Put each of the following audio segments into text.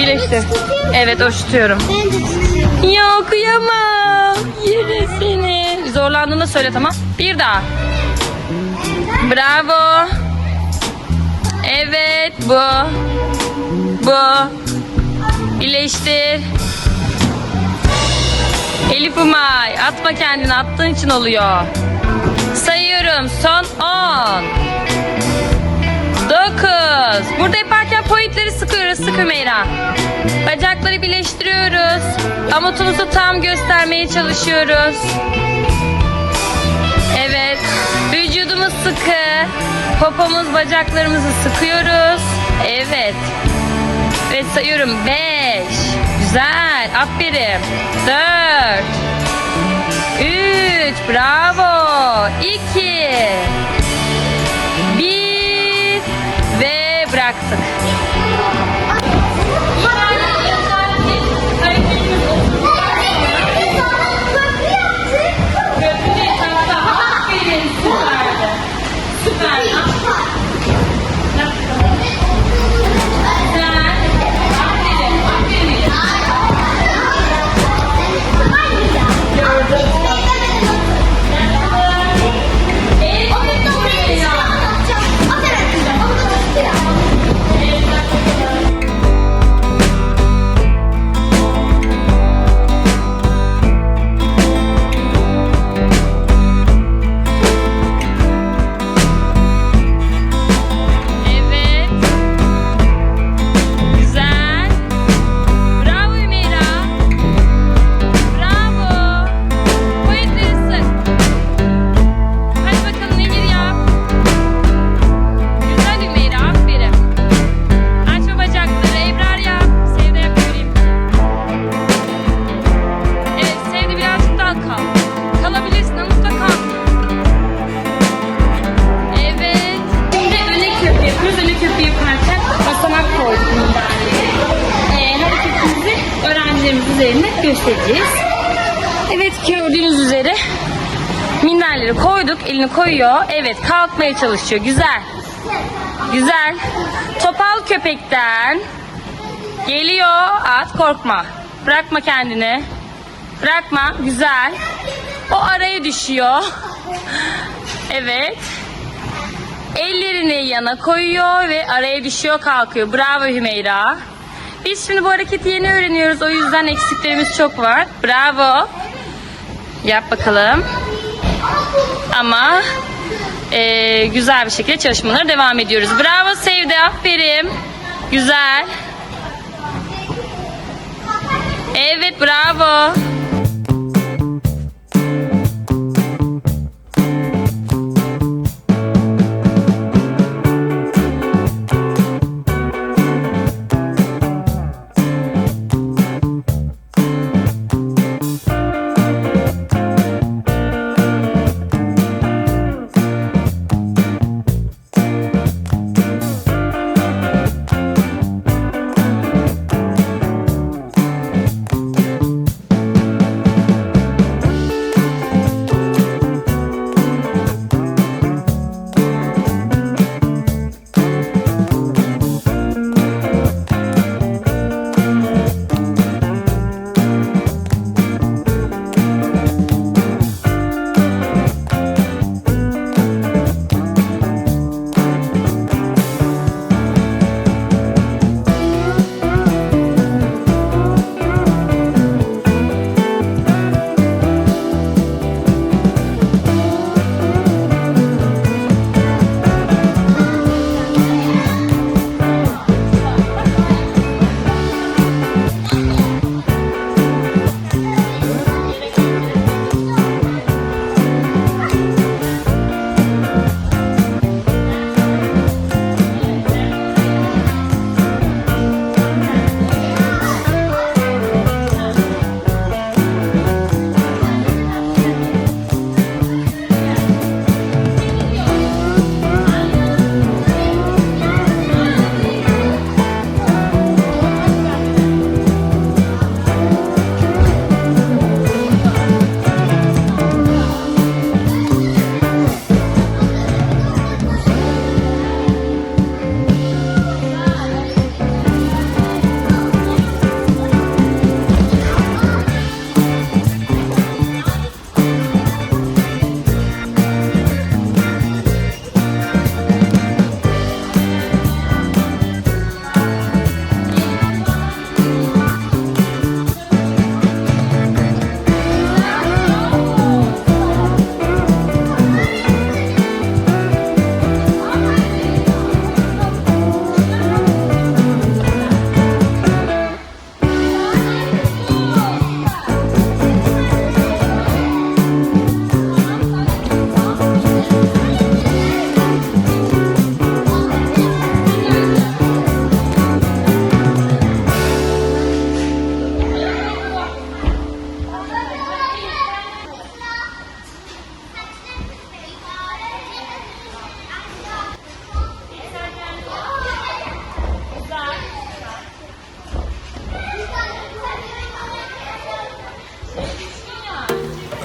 Atma, birleştir. Evet, o tutuyorum. Ben de tutuyorum. Ya kıyamam. Yine seni. Zorlandığında söyle tamam. Bir daha. Bravo. Evet bu. Bu. Birleştir. Elif Umay atma kendini attığın için oluyor. Sayıyorum son 10. 9. Burada yaparken pointleri sıkıyoruz sık Hümeyra. Bacakları birleştiriyoruz. Amutumuzu tam göstermeye çalışıyoruz. Evet. Vücudumuz sıkı. Popomuz bacaklarımızı sıkıyoruz. Evet. Ve sayıyorum 5. Güzel. Aferin. 4. 3. Bravo. 2. 1. Ve bıraktık. Koyuyor. Evet kalkmaya çalışıyor. Güzel. Güzel. Topal köpekten geliyor. At korkma. Bırakma kendini. Bırakma. Güzel. O araya düşüyor. Evet. Ellerini yana koyuyor ve araya düşüyor kalkıyor. Bravo Hümeyra. Biz şimdi bu hareketi yeni öğreniyoruz. O yüzden eksiklerimiz çok var. Bravo. Yap bakalım. Ama eee, güzel bir şekilde çalışmalara devam ediyoruz. Bravo Sevde. Aferin. Güzel. Evet bravo.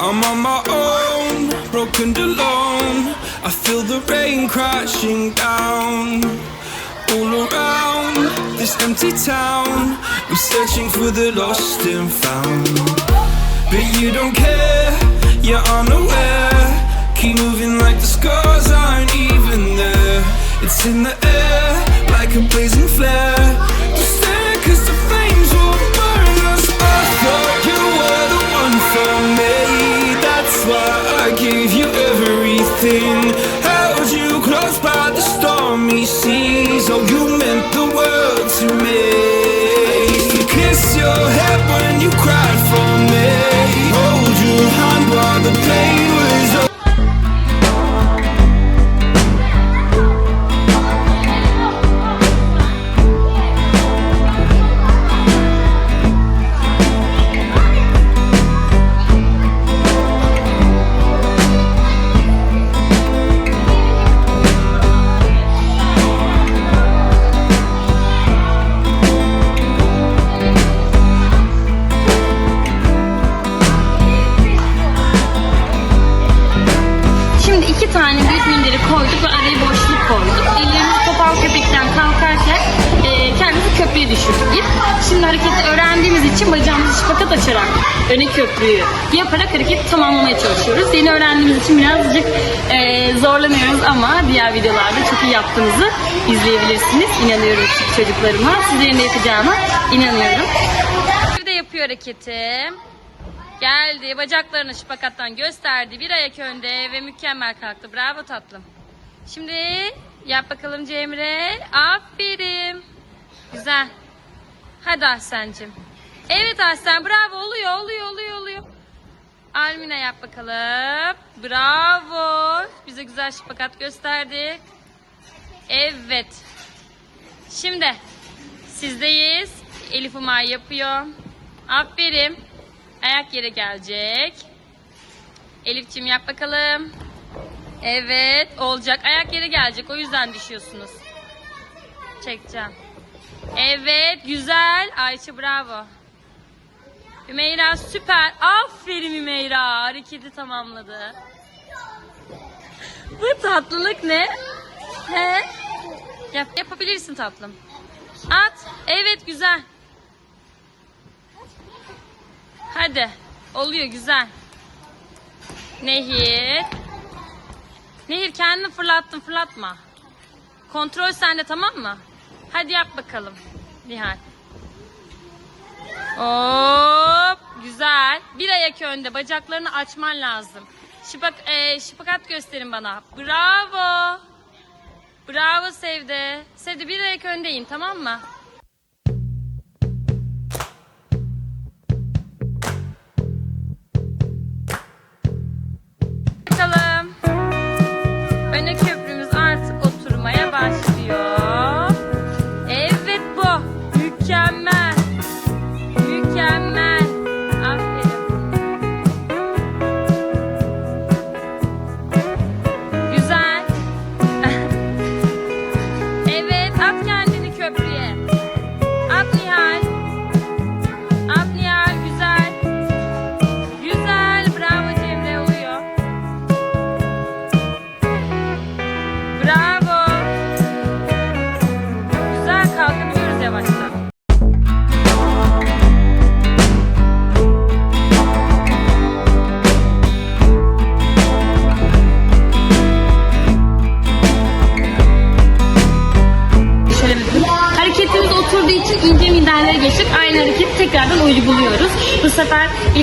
I'm on my own, broken and alone. I feel the rain crashing down all around this empty town. I'm searching for the lost and found, but you don't care. You're unaware. Keep moving like the scars aren't even there. It's in the air için bacağımızı şıpakat açarak öne köprüyü yaparak hareketi tamamlamaya çalışıyoruz. Yeni öğrendiğimiz için birazcık e, zorlanıyoruz ama diğer videolarda çok iyi yaptığınızı izleyebilirsiniz. İnanıyorum çocuklarıma. Sizlerin de yapacağına inanıyorum. Bir de yapıyor hareketi. Geldi. Bacaklarını şıpakattan gösterdi. Bir ayak önde ve mükemmel kalktı. Bravo tatlım. Şimdi yap bakalım Cemre. Aferin. Güzel. Hadi Ahsen'cim. Evet Ahsen bravo. Oluyor oluyor oluyor oluyor. Almina yap bakalım. Bravo. Bize güzel şıpakat gösterdi. Evet. Şimdi sizdeyiz. Elif Umay yapıyor. Aferin. Ayak yere gelecek. Elifçim yap bakalım. Evet olacak. Ayak yere gelecek. O yüzden düşüyorsunuz. Çekeceğim. Evet güzel. Ayşe bravo. Hümeyra süper. Aferin Hümeyra. Hareketi tamamladı. Bu tatlılık ne? He? Yap, yapabilirsin tatlım. At. Evet güzel. Hadi. Oluyor güzel. Nehir. Nehir kendini fırlattın fırlatma. Kontrol sende tamam mı? Hadi yap bakalım. Nihal. Hop. Güzel. Bir ayak önde. Bacaklarını açman lazım. Şıpak, e, şıpakat gösterin bana. Bravo. Bravo Sevde. Sevde bir ayak öndeyim tamam mı?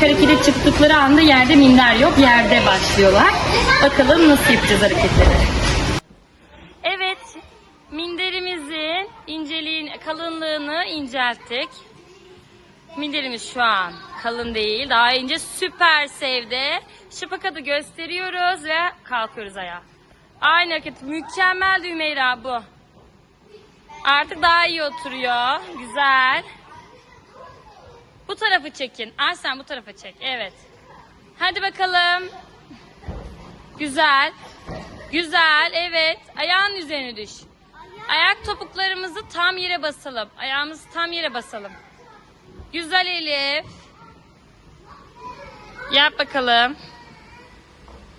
Harekete çıktıkları anda yerde minder yok. Yerde başlıyorlar. Bakalım nasıl yapacağız hareketleri. Evet, minderimizin inceliğin kalınlığını incelttik. Minderimiz şu an kalın değil, daha ince. Süper sevde. Şıpakadı gösteriyoruz ve kalkıyoruz ayağa. Aynı hareket. Mükemmel Hümeyra bu. Artık daha iyi oturuyor. Güzel. Bu tarafı çekin. Aslen bu tarafa çek. Evet. Hadi bakalım. Güzel. Güzel. Evet. Ayağın üzerine düş. Ayak topuklarımızı tam yere basalım. Ayağımızı tam yere basalım. Güzel Elif. Yap bakalım.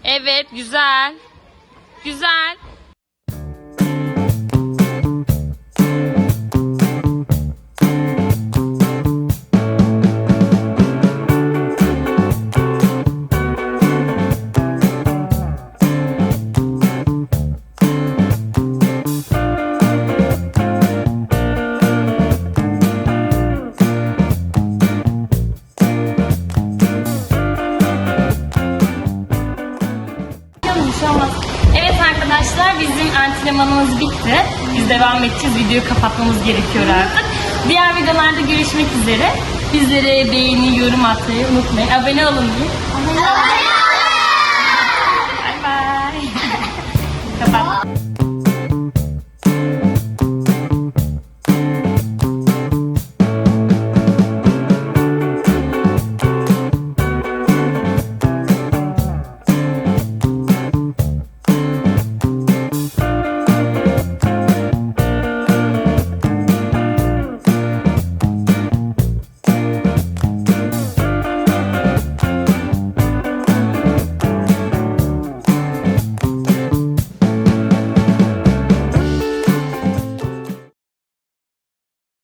Evet. Güzel. Güzel. Devam edeceğiz. Videoyu kapatmamız gerekiyor artık. Diğer videolarda görüşmek üzere. Bizlere beğeni, yorum atmayı unutmayın. Abone olun diye. Bay bay. Kapat.